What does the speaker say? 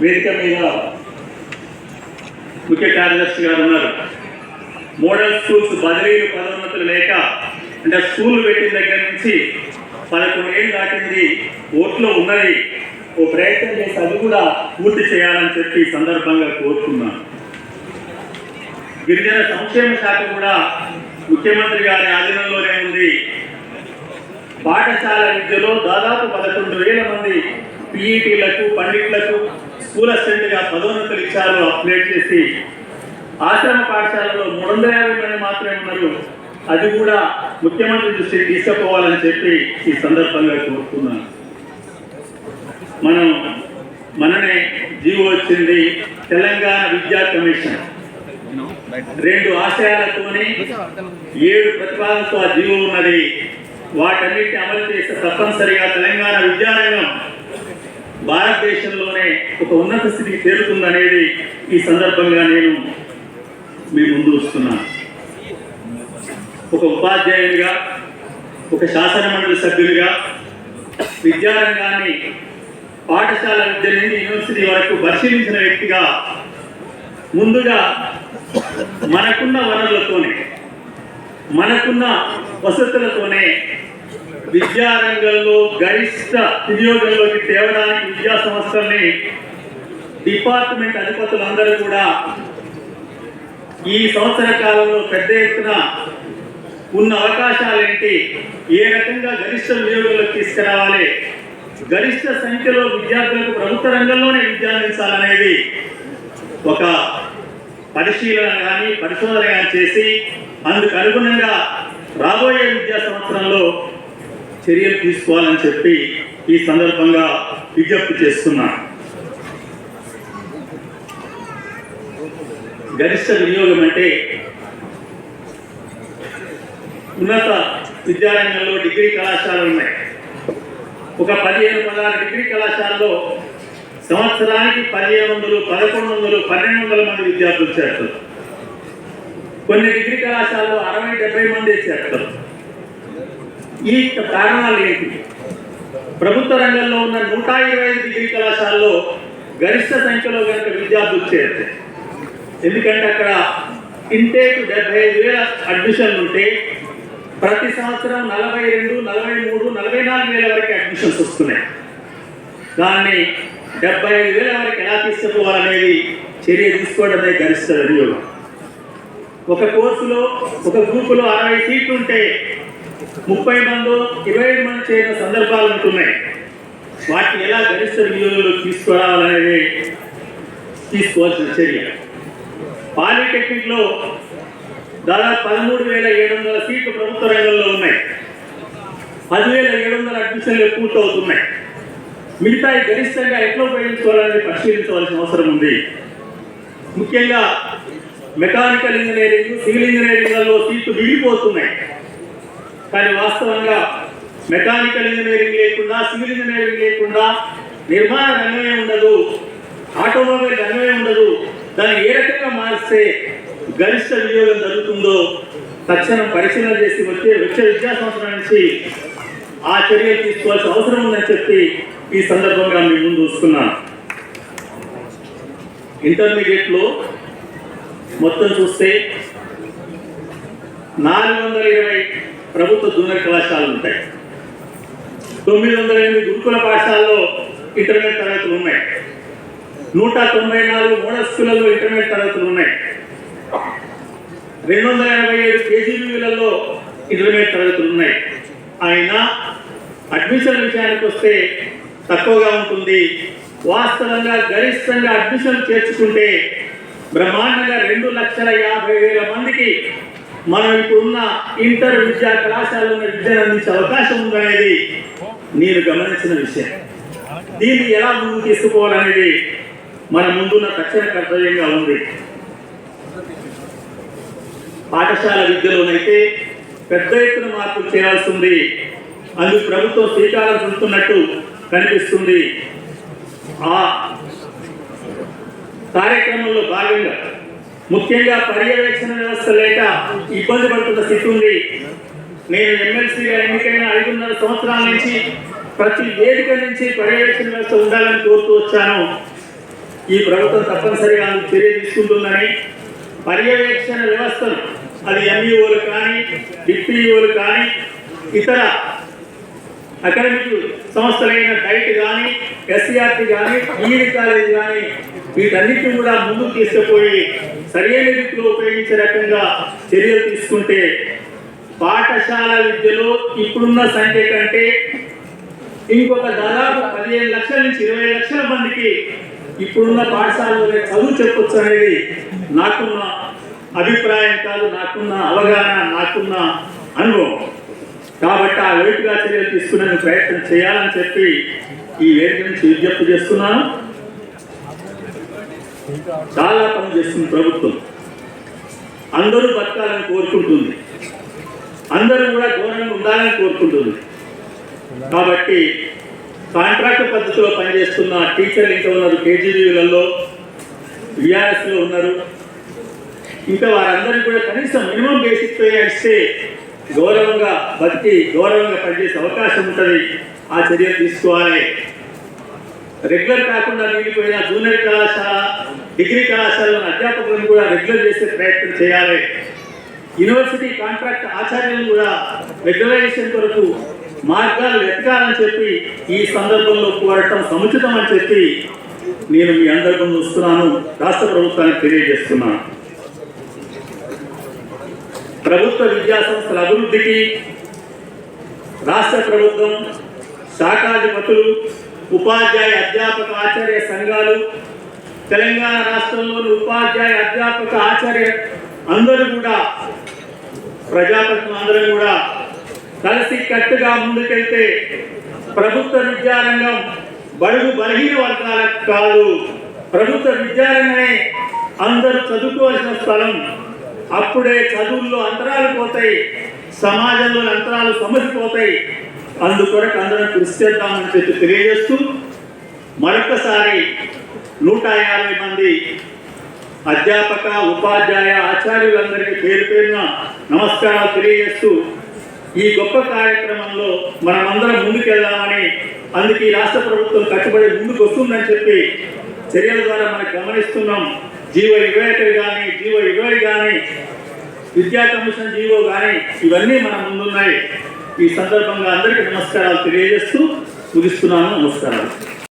వేదిక మీద ముఖ్య కార్యదర్శి గారు ఉన్నారు. మోడల్ స్కూల్స్ బదిలీలు పదోన్నతులు లేక అంటే స్కూల్ పెట్టిన దగ్గర నుంచి పదకొండు ఏళ్ళు దాటింది ఓట్లో ఉన్నది. ఓ ప్రయత్నం చేసి అది కూడా పూర్తి చేయాలని చెప్పి సందర్భంగా కోరుతున్నాను. గిరిజన సంక్షేమ శాఖ కూడా ముఖ్యమంత్రి గారి ఆధీనంలోనే ఉంది. పాఠశాల విద్యలో దాదాపు పదకొండు వేల మంది పీఈటీలకు పండిట్లకు స్కూల్ అసిస్టెంట్గా పదోన్నతులు ఇచ్చారు అప్డేట్ చేసి. ఆశ్రమ పాఠశాలలో మూడు వందల యాభై మంది మాత్రమే ఉన్నారు. అది కూడా ముఖ్యమంత్రి దృష్టికి తీసుకుపోవాలని చెప్పి ఈ సందర్భంగా కోరుతున్నాను. మనం మననే జీవో వచ్చింది తెలంగాణ విద్యా కమిషన్. రెండు ఆశయాలతోని ఏడు ప్రతిపాదనతో ఆ జీవో ఉన్నది. వాటన్నిటిని అమలు చేస్తే తప్పనిసరిగా తెలంగాణ విద్యారంగం ఒక ఉన్నత స్థితికి చేరుతుందనేది ఈ సందర్భంగా నేను మీ ముందు వస్తున్నాను ఒక ఉపాధ్యాయునిగా ఒక శాసన మండలి సభ్యునిగా విద్యారంగాన్ని పాఠశాల విద్య నుండి యూనివర్సిటీ వరకు పరిశీలించిన వ్యక్తిగా ముందుగా మనకున్న వనరులతోనే మనకున్న వసతులతోనే విద్యారంగంలో గరిష్ట వినియోగంలోకి తేవడానికి విద్యా సంస్థల్ని డిపార్ట్మెంట్ అధిపతులందరూ కూడా ఈ సంవత్సర కాలంలో పెద్ద ఎత్తున ఉన్న అవకాశాలు ఏంటి ఏ రకంగా గరిష్ట వినియోగంలోకి తీసుకురావాలి? గరిష్ట సంఖ్యలో విద్యార్థులకు ప్రభుత్వ రంగంలోనే విద్య అందించాలనేది ఒక పరిశీలన కానీ పరిశోధన కానీ చేసి అందుకు అనుగుణంగా రాబోయే విద్యా సంవత్సరంలో చర్యలు తీసుకోవాలని చెప్పి ఈ సందర్భంగా విజ్ఞప్తి చేస్తున్నా. గరిష్ట వినియోగం అంటే ఉన్నత విద్యారంగంలో డిగ్రీ కళాశాలలు ఉన్నాయి. ఒక పదిహేను పదహారు డిగ్రీ కళాశాలలో సంవత్సరానికి పదిహేను వందలు పదకొండు వందలు పన్నెండు వందల మంది విద్యార్థులు చేస్తారు కొన్ని డిగ్రీ కళాశాలలో అరవై డెబ్బై మంది చేస్తారు ఈ కారణాలు ఏంటి? ప్రభుత్వ రంగంలో ఉన్న నూట ఇరవై ఐదు డిగ్రీ కళాశాలలో గరిష్ట సంఖ్యలో కనుక విద్యార్థులు చేరితే ఎందుకంటే అక్కడ ఇంటేక్ డెబ్బై ఐదు వేల అడ్మిషన్లు ఉంటే ప్రతి సంవత్సరం నలభై రెండు నలభై మూడు నలభై నాలుగు వేల వరకు అడ్మిషన్స్ వస్తున్నాయి. దాన్ని డెబ్బై ఐదు వేల వరకు ఎలా తీసుకుపోవాలనేది చర్య తీసుకోవడమే గరిష్ట వినియోగం. ఒక కోర్సులో ఒక గ్రూపులో అరవై సీట్లు ఉంటే ముప్పై మంది ఇరవై మంది చేయని సందర్భాలు ఉంటున్నాయి. వాటిని ఎలా గరిష్ట వినియోగంలో తీసుకురావాలనేది తీసుకోవాల్సిన చర్య. పాలిటెక్నిక్లో దాదాపు పదమూడు వేల ఏడు వందల సీట్లు ప్రభుత్వ రంగంలో ఉన్నాయి. పదివేల ఏడు వందల అడ్మిషన్లు పూర్తవుతున్నాయి. మిగతా గరిష్టంగా ఎట్లా ఉపయోగించుకోవాలని పరిశీలించవలసిన అవసరం ఉంది. ముఖ్యంగా మెకానికల్ ఇంజనీరింగ్ సివిల్ ఇంజనీరింగ్లలో సీట్లు విడిపోతున్నాయి. కానీ వాస్తవంగా మెకానికల్ ఇంజనీరింగ్ లేకుండా సివిల్ ఇంజనీరింగ్ లేకుండా నిర్మాణ రంగమే ఉండదు ఆటోమొబైల్ రంగమే ఉండదు. దాన్ని ఏ రకంగా మారిస్తే గరిష్ట వినియోగం జరుగుతుందో తక్షణం పరిశీలన చేసి వచ్చే వచ్చే విద్యా సంవత్సరం నుంచి ఆ చర్యలు తీసుకోవాల్సిన అవసరం ఉందని చెప్పి ఈ సందర్భంగా మీ ముందు చూస్తున్నాను. ఇంటర్మీడియట్లో మొత్తం చూస్తే నాలుగు వందల ఇరవై ప్రభుత్వ జూనియర్ కళాశాలలు ఉంటాయి. తొమ్మిది వందల ఎనిమిది గురుకుల పాఠశాలలో ఇంటర్మీడియట్ తరగతులు ఉన్నాయి. నూట తొంభై నాలుగు మోడల్ స్కూళ్ళలో ఇంటర్మీడియట్ తరగతులు ఉన్నాయి. రెండు వందల ఎనభై ఏడు కేజీబీలలో ఇంటర్మీడియట్ తరగతులు ఉన్నాయి. అయినా అడ్మిషన్ విషయానికి వస్తే తక్కువగా ఉంటుంది. వాస్తవంగా గరిష్టంగా అడ్మిషన్ చేర్చుకుంటే బ్రహ్మాండంగా రెండు లక్షల యాభై వేల మందికి మనం ఇప్పుడున్న ఇంటర్ విద్యా కళాశాలలో విద్యను అందించే అవకాశం ఉందనేది నేను గమనించిన విషయం. దీన్ని ఎలా ముందుకు తీసుకుపోవాలనేది మన ముందున్న తక్షణ కర్తవ్యంగా ఉంది. పాఠశాల విద్యలోనైతే పెద్ద ఎత్తున మార్పులు చేయాల్సి ఉంది. అందుకు ప్రభుత్వం శ్రీకారం చుడుతున్నట్టు కనిపిస్తుంది. ఆ కార్యక్రమంలో భాగంగా ముఖ్యంగా పర్యవేక్షణ వ్యవస్థ లేక ఇబ్బంది పడుతున్న స్థితి ఉంది. నేను ఎమ్మెల్సీగా ఎన్నికైన ఐదున్నర సంవత్సరాల నుంచి ప్రతి వేదిక నుంచి పర్యవేక్షణ వ్యవస్థ ఉండాలని కోరుతూ వచ్చాను. ఈ ప్రభుత్వం తప్పనిసరిగా అందుకు చర్య తీసుకుంటుందని. పర్యవేక్షణ వ్యవస్థను అది ఎంఈఓలు కానీ డిప్యూఓలు కానీ ఇతర అకాడమిక్ సంస్థలైన డైట్ కానీ ఎస్సీఆర్టీ కానీ డిగ్రీ కాలేజ్ కానీ వీటన్నిటిని కూడా ముందుకు తీసుకుపోయి సరైన రీతిలో ఉపయోగించే రకంగా చర్యలు తీసుకుంటే పాఠశాల విద్యలో ఇప్పుడున్న సంఖ్య కంటే ఇంకొక దాదాపు పదిహేను లక్షల నుంచి ఇరవై లక్షల మందికి ఇప్పుడున్న పాఠశాలలో చదువు చెప్పొచ్చు అనేది నాకున్న అభిప్రాయం కాదు నాకున్న అవగాహన నాకున్న అనుభవం. కాబట్టి ఆ వేటుగా చర్యలు తీసుకునే ప్రయత్నం చేయాలని చెప్పి ఈ వేదిక నుంచి విజ్ఞప్తి చేస్తున్నాను. చాలా పని చేస్తుంది ప్రభుత్వం. అందరూ బతకాలని కోరుకుంటుంది. అందరూ కూడా గౌరవంగా ఉండాలని కోరుకుంటుంది. కాబట్టి కాంట్రాక్ట్ పద్ధతిలో పనిచేస్తున్న టీచర్లు ఇంకా ఉన్నారు కేజీబీలలో విఆర్ఎస్లో ఉన్నారు. ఇంకా వారందరికీ కూడా కనీసం మినిమం బేసిక్ పే ఇస్తే గౌరవంగా బతికి గౌరవంగా పనిచేసే అవకాశం ఉంటుంది. ఆ చర్యలు తీసుకోవాలి. రెగ్యులర్ కాకుండా మిగిలిపోయిన జూనియర్ కళాశాల డిగ్రీ కళాశాలలో అధ్యాపకులను కూడా రెగ్యులర్ చేసే ప్రయత్నం చేయాలి. యూనివర్సిటీ కాంట్రాక్ట్ ఆచార్యులను కూడా రెగ్యులరైజేషన్ కొరకు మార్గాలు వెతకాలని చెప్పి ఈ సందర్భంలో కోరటం సముచితం అని చెప్పి నేను మీ అందరి ముందు వస్తున్నాను రాష్ట్ర ప్రభుత్వానికి తెలియజేస్తున్నాను. ప్రభుత్వ విద్యా సంస్థల అభివృద్ధికి రాష్ట్ర ప్రభుత్వం శాఖాధిపతులు ఉపాధ్యాయ అధ్యాపక ఆచార్య సంఘాలు తెలంగాణ రాష్ట్రంలోని ఉపాధ్యాయ అధ్యాపక ఆచార్య అందరూ కూడా ప్రజాప్రతినిధులు అందరూ కూడా కలిసి కట్టుగా ముందుకెళ్తే ప్రభుత్వ విద్యారంగం బడుగు బలహీన వర్గాలకు కాదు. ప్రభుత్వ విద్యారంగమే అందరూ చదువుకోవాల్సిన స్థలం. అప్పుడే చదువుల్లో అంతరాలు పోతాయి సమాజంలో అంతరాలు సమసిపోతాయి. అందుకొరకు అందరం కృషి చేద్దామని చెప్పి తెలియజేస్తూ మరొకసారి నూట యాభై మంది అధ్యాపక ఉపాధ్యాయ ఆచార్యులందరికీ పేరు పేరున నమస్కారాలు తెలియజేస్తూ ఈ గొప్ప కార్యక్రమంలో మనమందరం ముందుకెళ్దామని అందుకే ఈ రాష్ట్ర ప్రభుత్వం కట్టుబడి ముందుకు వస్తుందని చెప్పి చర్యల ద్వారా మనం గమనిస్తున్నాం. జీవో ఇరవై ఒకటి కానీ జీవో ఇరవై కానీ విద్యా కమిషన్ జీవో కానీ ఇవన్నీ మన ముందున్నాయి. ఈ సందర్భంగా అందరికీ నమస్కారాలు తెలియజేస్తూ ముగిస్తున్నాను. నమస్కారాలు.